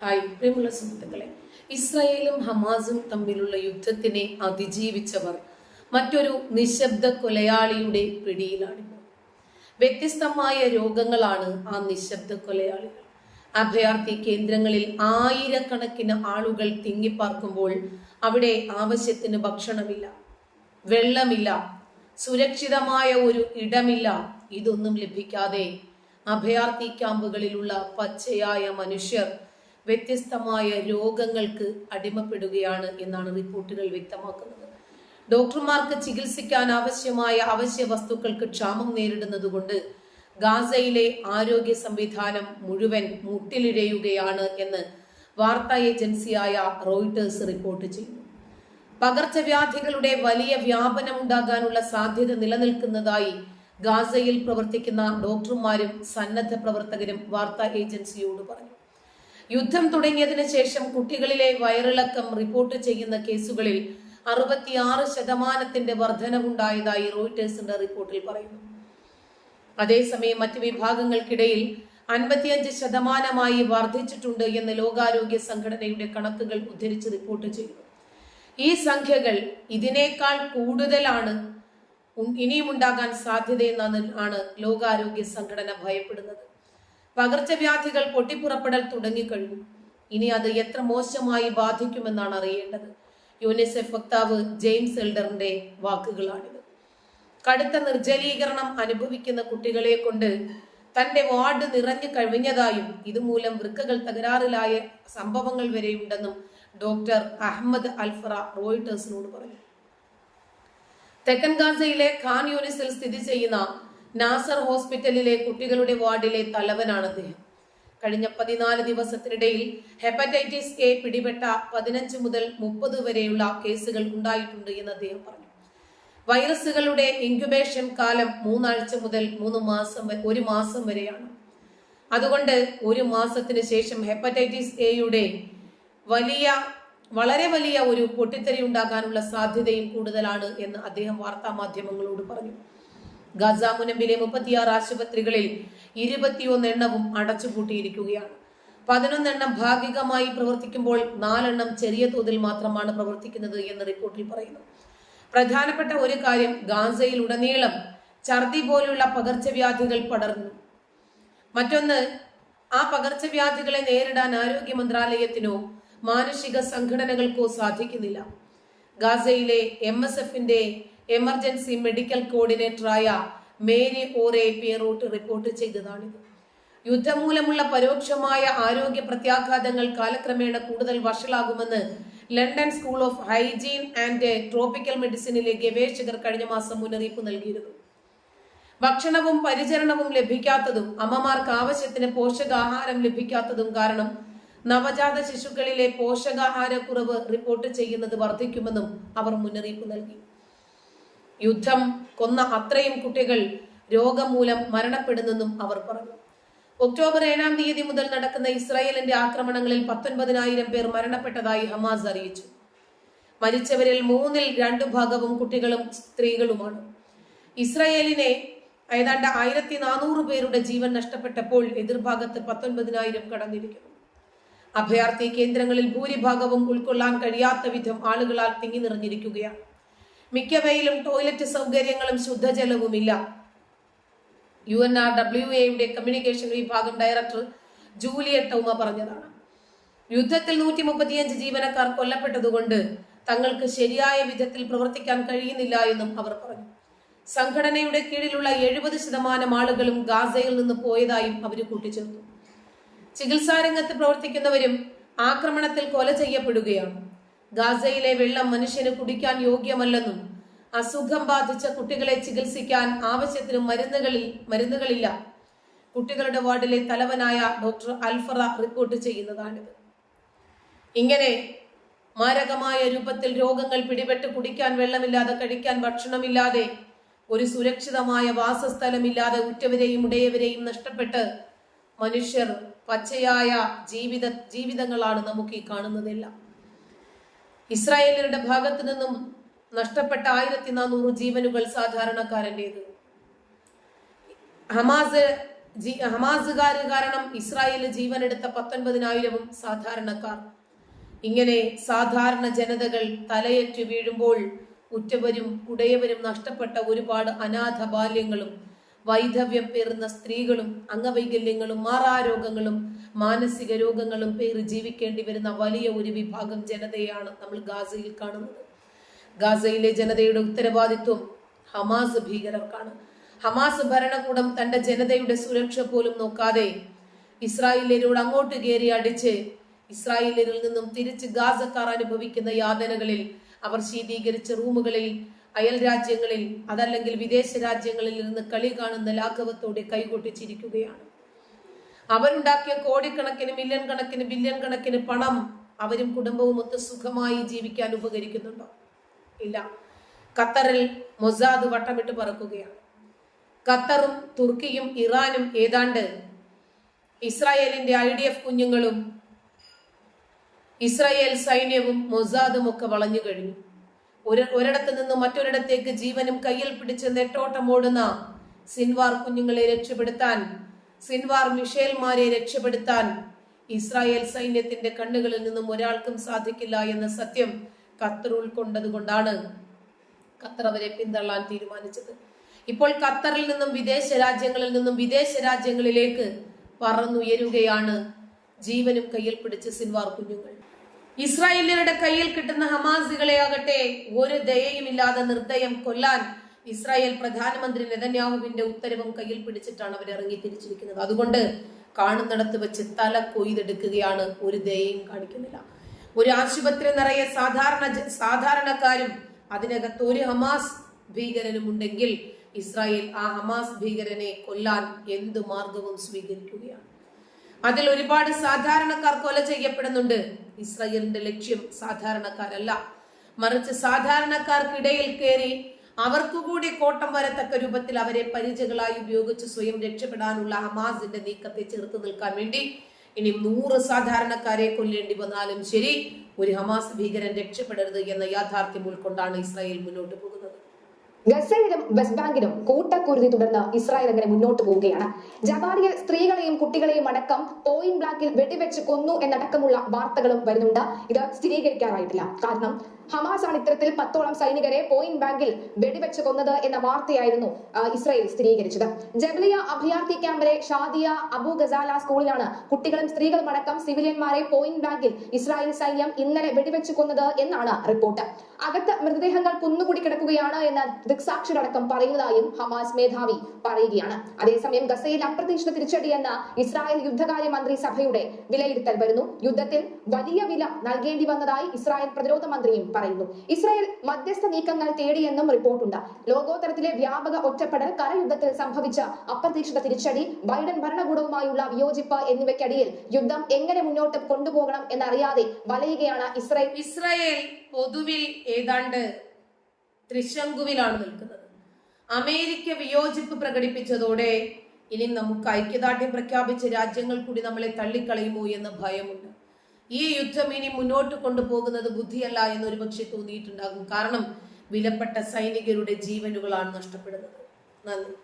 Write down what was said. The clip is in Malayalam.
ഹായ് പ്രിയമുള്ള സുഹൃത്തുക്കളെ ഇസ്രായേലും ഹമാസും തമ്മിലുള്ള യുദ്ധത്തിനെ അതിജീവിച്ചവർ മറ്റൊരു നിശബ്ദ കൊലയാളിയുടെ പിടിയിലാണിപ്പോൾ വ്യത്യസ്തമായ രോഗങ്ങളാണ് ആ നിശബ്ദ കൊലയാളികൾ. അഭയാർത്ഥി കേന്ദ്രങ്ങളിൽ ആയിരക്കണക്കിന് ആളുകൾ തിങ്ങിപ്പാർക്കുമ്പോൾ അവിടെ ആവശ്യത്തിന് ഭക്ഷണമില്ല വെള്ളമില്ല സുരക്ഷിതമായ ഒരു ഇടമില്ല. ഇതൊന്നും ലഭിക്കാതെ അഭയാർത്ഥി ക്യാമ്പുകളിലുള്ള പച്ചയായ മനുഷ്യർ വ്യത്യസ്തമായ രോഗങ്ങൾക്ക് അടിമപ്പെടുകയാണ് എന്നാണ് റിപ്പോർട്ടുകൾ വ്യക്തമാക്കുന്നത്. ഡോക്ടർമാർക്ക് ചികിത്സിക്കാൻ ആവശ്യമായ അവശ്യ വസ്തുക്കൾക്ക് ക്ഷാമം നേരിടുന്നതുകൊണ്ട് ഗാസയിലെ ആരോഗ്യ സംവിധാനം മുഴുവൻ മുട്ടിലിഴയുകയാണ് എന്ന് വാർത്താ ഏജൻസിയായ റോയിട്ടേഴ്സ് റിപ്പോർട്ട് ചെയ്യുന്നു. പകർച്ചവ്യാധികളുടെ വലിയ വ്യാപനം ഉണ്ടാകാനുള്ള സാധ്യത നിലനിൽക്കുന്നതായി ഗാസയിൽ പ്രവർത്തിക്കുന്ന ഡോക്ടർമാരും സന്നദ്ധ പ്രവർത്തകരും വാർത്താ ഏജൻസിയോട് പറഞ്ഞു. യുദ്ധം തുടങ്ങിയതിനു ശേഷം കുട്ടികളിലെ വയറിളക്കം റിപ്പോർട്ട് ചെയ്യുന്ന കേസുകളിൽ അറുപത്തിയാറ് ശതമാനത്തിന്റെ വർധനവുണ്ടായതായി റോയിട്ടേഴ്സിന്റെ റിപ്പോർട്ടിൽ പറയുന്നു. അതേസമയം മറ്റ് വിഭാഗങ്ങൾക്കിടയിൽ അൻപത്തിയഞ്ച് ശതമാനമായി വർദ്ധിച്ചിട്ടുണ്ട് എന്ന് ലോകാരോഗ്യ സംഘടനയുടെ കണക്കുകൾ ഉദ്ധരിച്ച് റിപ്പോർട്ട് ചെയ്യുന്നു. ഈ സംഖ്യകൾ ഇതിനേക്കാൾ കൂടുതലാണ് ഇനിയും ഉണ്ടാകാൻ സാധ്യതയെന്നാണ് ആണ് ലോകാരോഗ്യ സംഘടന ഭയപ്പെടുന്നത്. പകർച്ചവ്യാധികൾ പൊട്ടിപ്പുറപ്പെടൽ തുടങ്ങിക്കഴിഞ്ഞു. ഇനി അത് എത്ര മോശമായി ബാധിക്കുമെന്നാണ് അറിയേണ്ടത്. യുനിസെഫ് വക്താവ് ജെയിംസ് എൽഡറിന്റെ വാക്കുകളാണിത്. കടുത്ത നിർജലീകരണം അനുഭവിക്കുന്ന കുട്ടികളെ കൊണ്ട് തന്റെ വാർഡ് നിറഞ്ഞു കഴിഞ്ഞതായും ഇതുമൂലം വൃക്കകൾ തകരാറിലായ സംഭവങ്ങൾ വരെയുണ്ടെന്നും ഡോക്ടർ അഹമ്മദ് അൽഫറ റോയിട്ടേഴ്സിനോട് പറഞ്ഞു. തെക്കൻ ഗാസയിലെ ഖാൻ യൂണിസിൽ സ്ഥിതി ചെയ്യുന്ന നാസർ ഹോസ്പിറ്റലിലെ കുട്ടികളുടെ വാർഡിലെ തലവനാണ് അദ്ദേഹം. കഴിഞ്ഞ പതിനാല് ദിവസത്തിനിടയിൽ ഹെപ്പറ്റൈറ്റിസ് എ പിടിപെട്ട പതിനഞ്ച് മുതൽ മുപ്പത് വരെയുള്ള കേസുകൾ ഉണ്ടായിട്ടുണ്ട് എന്ന് അദ്ദേഹം പറഞ്ഞു. വൈറസുകളുടെ ഇൻക്യുബേഷൻ കാലം മൂന്നാഴ്ച മുതൽ മൂന്ന് മാസം ഒരു മാസം വരെയാണ്. അതുകൊണ്ട് ഒരു മാസത്തിന് ശേഷം ഹെപ്പറ്റൈറ്റിസ് എയുടെ വലിയ വളരെ വലിയ ഒരു പൊട്ടിത്തെറി ഉണ്ടാകാനുള്ള സാധ്യതയും കൂടുതലാണ് എന്ന് അദ്ദേഹം വാർത്താ മാധ്യമങ്ങളോട് പറഞ്ഞു. ഗാസ മുനമ്പിലെ മുപ്പത്തിയാറ് ആശുപത്രികളിൽ ഇരുപത്തിയൊന്ന് എണ്ണവും അടച്ചുപൂട്ടിയിരിക്കുകയാണ്. പതിനൊന്നെണ്ണം ഭാഗികമായി പ്രവർത്തിക്കുമ്പോൾ നാലെണ്ണം ചെറിയ തോതിൽ മാത്രമാണ് പ്രവർത്തിക്കുന്നത് എന്ന് റിപ്പോർട്ടിൽ പറയുന്നു. പ്രധാനപ്പെട്ട ഒരു കാര്യം ഗാസയിൽ ഉടനീളം ഛർദി പോലുള്ള പകർച്ചവ്യാധികൾ പടർന്നു. മറ്റൊന്ന് ആ പകർച്ചവ്യാധികളെ നേരിടാൻ ആരോഗ്യ മന്ത്രാലയത്തിനോ മാനുഷിക സംഘടനകൾക്കോ സാധിക്കുന്നില്ല. ഗാസയിലെ എം എസ് എഫിന്റെ എമർജൻസി മെഡിക്കൽ കോർഡിനേറ്ററായ മേരി ഓറെ പിയറോട്ട് റിപ്പോർട്ട് ചെയ്തതാണിത്. യുദ്ധം മൂലമുള്ള പരോക്ഷമായ ആരോഗ്യ പ്രത്യാഘാതങ്ങൾ കാലക്രമേണ കൂടുതൽ വഷളാകുമെന്ന് London School of Hygiene and Tropical മെഡിസിനിലെ ഗവേഷകർ കഴിഞ്ഞ മാസം മുന്നറിയിപ്പ് നൽകിയിരുന്നു. ഭക്ഷണവും പരിചരണവും ലഭിക്കാത്തതും അമ്മമാർക്ക് ആവശ്യത്തിന് പോഷകാഹാരം ലഭിക്കാത്തതും കാരണം നവജാത ശിശുക്കളിലെ പോഷകാഹാരക്കുറവ് റിപ്പോർട്ട് ചെയ്യുന്നത് വർദ്ധിക്കുമെന്നും അവർ മുന്നറിയിപ്പ് നൽകി. യുദ്ധം കൊന്ന അത്രയും കുട്ടികൾ രോഗം മൂലം മരണപ്പെടുന്നെന്നും അവർ പറഞ്ഞു. ഒക്ടോബർ ഏഴാം തീയതി മുതൽ നടക്കുന്ന ഇസ്രായേലിന്റെ ആക്രമണങ്ങളിൽ പത്തൊൻപതിനായിരം പേർ മരണപ്പെട്ടതായി ഹമാസ് അറിയിച്ചു. മരിച്ചവരിൽ മൂന്നിൽ രണ്ടു ഭാഗവും കുട്ടികളും സ്ത്രീകളുമാണ്. ഇസ്രായേലിനെ ഏതാണ്ട് ആയിരത്തി നാനൂറ് പേരുടെ ജീവൻ നഷ്ടപ്പെട്ടപ്പോൾ എതിർഭാഗത്ത് പത്തൊൻപതിനായിരം കടന്നിരിക്കുന്നു. അഭയാർത്ഥി കേന്ദ്രങ്ങളിൽ ഭൂരിഭാഗവും ഉൾക്കൊള്ളാൻ കഴിയാത്ത വിധം ആളുകളാൽ തിങ്ങി നിറഞ്ഞിരിക്കുകയാണ്. മിക്കവയിലും ടോയ്ലറ്റ് സൗകര്യങ്ങളും ശുദ്ധജലവുമില്ല. യു എൻ ആർ ഡബ്ല്യു എയുടെ കമ്മ്യൂണിക്കേഷൻ വിഭാഗം ഡയറക്ടർ ജൂലിയ ടൗമ പറഞ്ഞതാണ്. യുദ്ധത്തിൽ നൂറ്റി മുപ്പത്തിയഞ്ച് ജീവനക്കാർ കൊല്ലപ്പെട്ടതുകൊണ്ട് തങ്ങൾക്ക് ശരിയായ വിധത്തിൽ പ്രവർത്തിക്കാൻ കഴിയുന്നില്ല എന്നും അവർ പറഞ്ഞു. സംഘടനയുടെ കീഴിലുള്ള എഴുപത് ശതമാനം ആളുകളും ഗാസയിൽ നിന്ന് പോയതായും അവർ കൂട്ടിച്ചേർത്തു. ചികിത്സാരംഗത്ത് പ്രവർത്തിക്കുന്നവരും ആക്രമണത്തിൽ കൊല ചെയ്യപ്പെടുകയാണ്. ഗാസയിലെ വെള്ളം മനുഷ്യന് കുടിക്കാൻ യോഗ്യമല്ലെന്നും അസുഖം ബാധിച്ച കുട്ടികളെ ചികിത്സിക്കാൻ ആവശ്യത്തിന് മരുന്നുകളിൽ മരുന്നുകളില്ല. കുട്ടികളുടെ വാർഡിലെ തലവനായ ഡോക്ടർ അൽഫറ റിപ്പോർട്ട് ചെയ്യുന്നതാണിത്. ഇങ്ങനെ മാരകമായ രൂപത്തിൽ രോഗങ്ങൾ പിടിപെട്ട് കുടിക്കാൻ വെള്ളമില്ലാതെ കഴിക്കാൻ ഭക്ഷണമില്ലാതെ ഒരു സുരക്ഷിതമായ വാസസ്ഥലമില്ലാതെ ഉറ്റവരെയും ഉടയവരെയും നഷ്ടപ്പെട്ട് മനുഷ്യർ പച്ചയായ ജീവിത ജീവിതങ്ങളാണ് നമുക്ക് ഈ കാണുന്നതെല്ലാം. ഇസ്രായേലിയരുടെ ഭാഗത്തു നിന്നും നഷ്ടപ്പെട്ട ആയിരത്തി നാനൂറ് ജീവനുകൾ സാധാരണക്കാരന്റേത്. ഹമാസ് ജി ഹമാസുകാര് കാരണം ഇസ്രായേലിൽ ജീവനെടുത്ത പത്തൊൻപതിനായിരവും സാധാരണക്കാർ. ഇങ്ങനെ സാധാരണ ജനതകൾ തലയേറ്റ് വീഴുമ്പോൾ ഉറ്റവരും ഉടയവരും നഷ്ടപ്പെട്ട ഒരുപാട് അനാഥ ബാല്യങ്ങളും വൈധവ്യം പേറുന്ന സ്ത്രീകളും അംഗവൈകല്യങ്ങളും മാറാരോഗങ്ങളും മാനസിക രോഗങ്ങളും പേറി ജീവിക്കേണ്ടി വരുന്ന വലിയ ഒരു വിഭാഗം ജനതയാണ് നമ്മൾ ഗാസയിൽ കാണുന്നത്. ഗാസയിലെ ജനതയുടെ ഉത്തരവാദിത്വം ഹമാസ് ഭീകരർക്കാണ്. ഹമാസ് ഭരണകൂടം തന്റെ ജനതയുടെ സുരക്ഷ പോലും നോക്കാതെ ഇസ്രായേലിയരോട് അങ്ങോട്ട് കയറി അടിച്ച് ഇസ്രായേലിൽ നിന്നും തിരിച്ച് ഗാസക്കാർ അനുഭവിക്കുന്ന യാതനകളിൽ അവർ ശീതീകരിച്ച റൂമുകളിൽ അയൽ രാജ്യങ്ങളിൽ അതല്ലെങ്കിൽ വിദേശ രാജ്യങ്ങളിൽ നിന്ന് കളി കാണുന്ന ലാഘവത്തോടെ കൈകൊട്ടിച്ചിരിക്കുകയാണ്. അവരുണ്ടാക്കിയ കോടിക്കണക്കിന് മില്യൺ കണക്കിന് ബില്യൺ കണക്കിന് പണം അവരും കുടുംബവും ഒത്ത് സുഖമായി ജീവിക്കാൻ ഉപകരിക്കുന്നുണ്ടോ? ഇല്ല. ഖത്തറിൽ മൊസാദ് വട്ടമിട്ട് പറക്കുകയാണ്. ഖത്തറും തുർക്കിയും ഇറാനും ഏതാണ്ട് ഇസ്രായേലിന്റെ ഐ ഡി എഫ് കുഞ്ഞുങ്ങളും ഇസ്രായേൽ സൈന്യവും മൊസാദും ഒക്കെ വളഞ്ഞു കഴിഞ്ഞു. ഒരു ഒരിടത്ത് നിന്ന് മറ്റൊരിടത്തേക്ക് ജീവനും കയ്യിൽ പിടിച്ച് നെട്ടോട്ടമോടുന്ന സിൻവാർ കുഞ്ഞുങ്ങളെ രക്ഷപ്പെടുത്താൻ സിൻവാർ മിഷേൽമാരെ രക്ഷപ്പെടുത്താൻ ഇസ്രായേൽ സൈന്യത്തിന്റെ കണ്ണുകളിൽ നിന്നും ഒരാൾക്കും സാധിക്കില്ല എന്ന സത്യം ഖത്തർ ഉൾക്കൊണ്ടത് കൊണ്ടാണ് ഖത്തർ അവരെ പിന്തള്ളാൻ തീരുമാനിച്ചത്. ഇപ്പോൾ ഖത്തറിൽ നിന്നും വിദേശ രാജ്യങ്ങളിൽ നിന്നും വിദേശ രാജ്യങ്ങളിലേക്ക് പറന്നുയരുകയാണ് ജീവനും കയ്യിൽ പിടിച്ച് സിൻവാർ കുഞ്ഞുങ്ങൾ. ഇസ്രായേലിയരുടെ കയ്യിൽ കിട്ടുന്ന ഹമാസികളെ ആകട്ടെ ഒരു ദയയുമില്ലാതെ നിർദ്ദയം കൊല്ലാൻ ഇസ്രായേൽ പ്രധാനമന്ത്രി നെതന്യാഹുവിന്റെ ഉത്തരവും കയ്യിൽ പിടിച്ചിട്ടാണ് അവർ ഇറങ്ങി തിരിച്ചിരിക്കുന്നത്. അതുകൊണ്ട് കാണുന്നിടത്ത് വെച്ച് തല കൊയ്തെടുക്കുകയാണ് ഒരു ദയയും കാണിക്കുന്നില്ല. ഒരു ആശുപത്രി നിറയെ സാധാരണ സാധാരണക്കാരും അതിനകത്ത് ഒരു ഹമാസ് ഭീകരനും ഉണ്ടെങ്കിൽ ഇസ്രായേൽ ആ ഹമാസ് ഭീകരനെ കൊല്ലാൻ എന്തു മാർഗവും സ്വീകരിക്കുകയാണ്. അതിൽ ഒരുപാട് സാധാരണക്കാർ കൊല ചെയ്യപ്പെടുന്നുണ്ട്. ഇസ്രയേലിന്റെ ലക്ഷ്യം സാധാരണക്കാരല്ല. മറിച്ച് സാധാരണക്കാർക്കിടയിൽ കയറി അവർക്കു കൂടി കോട്ടം വരത്തക്ക രൂപത്തിൽ അവരെ പരിചകളായി ഉപയോഗിച്ച് സ്വയം രക്ഷപ്പെടാനുള്ള ഹമാസിന്റെ നീക്കത്തെ ചെറുത്തു നിൽക്കാൻ വേണ്ടി ഇനി നൂറ് സാധാരണക്കാരെ കൊല്ലേണ്ടി വന്നാലും ശരി ഒരു ഹമാസ് ഭീകരൻ രക്ഷപ്പെടരുത് എന്ന യാഥാർത്ഥ്യം ഉൾക്കൊണ്ടാണ് ഇസ്രായേൽ മുന്നോട്ട് പോകുന്നത്. ഗസയിലും വെസ്റ്റ് ബാങ്കിലും കൂട്ടക്കുരുതി തുടർന്ന് ഇസ്രായേൽ അങ്ങനെ മുന്നോട്ട് പോവുകയാണ്. ജബാലിയിൽ സ്ത്രീകളെയും കുട്ടികളെയും അടക്കം പോയിന്റ് ബ്ലാക്കിൽ വെടിവെച്ച് കൊന്നു എന്നടക്കമുള്ള വാർത്തകളും വരുന്നുണ്ട്. ഇത് സ്ഥിരീകരിക്കാറായിട്ടില്ല. കാരണം ഹമാസ് ആണ് ഇത്തരത്തിൽ പത്തോളം സൈനികരെ പോയിന്റ് ബാങ്കിൽ വെടിവെച്ച് കൊന്നത് എന്ന വാർത്തയായിരുന്നു ഇസ്രായേൽ സ്ഥിരീകരിച്ചത്. ജബലിയ അഭയാർത്ഥി ക്യാമ്പിലെ ഷാദിയ അബു ഗസാല സ്കൂളിലാണ് കുട്ടികളും സ്ത്രീകളും അടക്കം സിവിലിയന്മാരെ പോയിന്റ് ബാങ്കിൽ ഇസ്രായേൽ സൈന്യം ഇന്നലെ വെടിവെച്ച് കൊന്നത് എന്നാണ് റിപ്പോർട്ട്. അകത്ത് മൃതദേഹങ്ങൾ കുന്നുകൂടി കിടക്കുകയാണ് എന്ന് ദൃക്സാക്ഷികളടക്കം പറയുന്നതായും ഹമാസ് മേധാവി പറയുകയാണ്. അതേസമയം ഗസയിൽ അപ്രതീക്ഷിത തിരിച്ചടിയെന്ന ഇസ്രായേൽ യുദ്ധകാര്യ മന്ത്രി സഭയുടെ വിലയിരുത്തൽ വരുന്നു. യുദ്ധത്തിൽ വലിയ വില നൽകേണ്ടി വന്നതായി ഇസ്രായേൽ പ്രതിരോധ മന്ത്രിയും പറയുന്നു. ഇസ്രായേൽ മധ്യസ്ഥ നീക്കങ്ങൾ തേടിയെന്നും റിപ്പോർട്ടുണ്ട്. ലോകോത്തരത്തിലെ വ്യാപക ഒറ്റപ്പെടൽ കരയുദ്ധത്തിൽ സംഭവിച്ച അപ്രതീക്ഷിത തിരിച്ചടി ബൈഡൻ ഭരണകൂടവുമായുള്ള വിയോജിപ്പ് എന്നിവയ്ക്കടിയിൽ യുദ്ധം എങ്ങനെ മുന്നോട്ട് കൊണ്ടുപോകണം എന്നറിയാതെ വലയുകയാണ് ഇസ്രായേൽ. ഇസ്രായേൽ പൊതുവിൽ ഏതാണ്ട് ത്രിശങ്കുവിലാണ് നിൽക്കുന്നത്. അമേരിക്ക വിയോജിപ്പ് പ്രകടിപ്പിച്ചതോടെ ഇനി നമുക്ക് ഐക്യദാർഢ്യം പ്രഖ്യാപിച്ച രാജ്യങ്ങൾ കൂടി നമ്മളെ തള്ളിക്കളയുമോ എന്ന ഭയമുണ്ട്. ഈ യുദ്ധം ഇനി മുന്നോട്ട് കൊണ്ടുപോകുന്നത് ബുദ്ധിയല്ല എന്ന് ഒരുപക്ഷെ തോന്നിയിട്ടുണ്ടാകും. കാരണം വിലപ്പെട്ട സൈനികരുടെ ജീവനുകളാണ് നഷ്ടപ്പെടുന്നത്. നന്ദി.